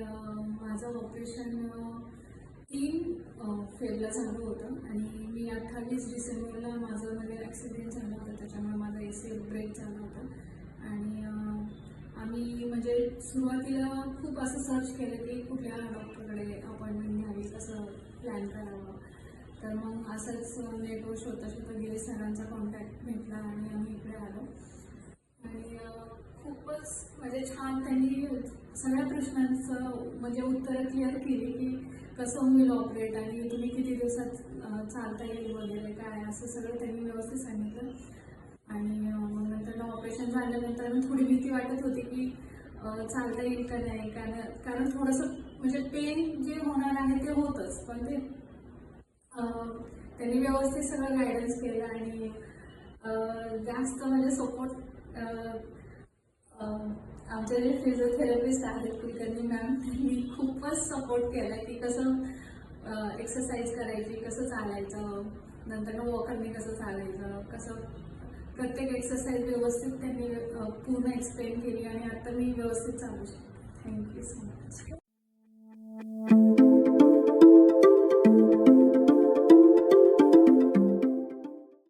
माझं ऑपरेशन तीन फेबला झालं होतं आणि मी अठ्ठावीस डिसेंबरला माझं वगैरे ॲक्सिडेंट झाला होता. त्याच्यामुळे माझा ए सी ब्रेक झाला होता. आणि आम्ही म्हणजे सुरुवातीला खूप असं सर्च केलं की कुठल्या डॉक्टरकडे अपॉइंटमेंट घ्यावी कसं प्लॅन करावं. तर मग असंच नेटवर शोधता शोधता गिरीश सरांचा कॉन्टॅक्ट भेटला आणि आम्ही इकडे आलो. आणि खूपच म्हणजे छान त्यांनी सगळ्या प्रश्नांचं म्हणजे उत्तरं क्लिअर केली की कसं होईल ऑपरेट आणि तुम्ही किती दिवसात चालता येईल वगैरे काय असं सगळं त्यांनी व्यवस्थित सांगितलं. आणि मग नंतर ऑपरेशन झाल्यानंतर मग थोडी भीती वाटत होती की चालता येईल का नाही? कारण कारण थोडंसं म्हणजे पेन जे होणार आहे ते होतच पण ते त्यांनी व्यवस्थित सगळं गायडन्स केलं आणि जास्त म्हणजे सपोर्ट आमच्या जे फिजिओथेरपिस्ट आहेत कुलकर्णी मॅम त्यांनी खूपच सपोर्ट केला की कसं एक्सरसाइज करायची कसं चालायचं नंतर वॉकरने कसं चालायचं कसं प्रत्येक एक्सरसाइज व्यवस्थित त्यांनी पूर्ण एक्सप्लेन केली आणि आता मी व्यवस्थित चालू शकते. Thank you so much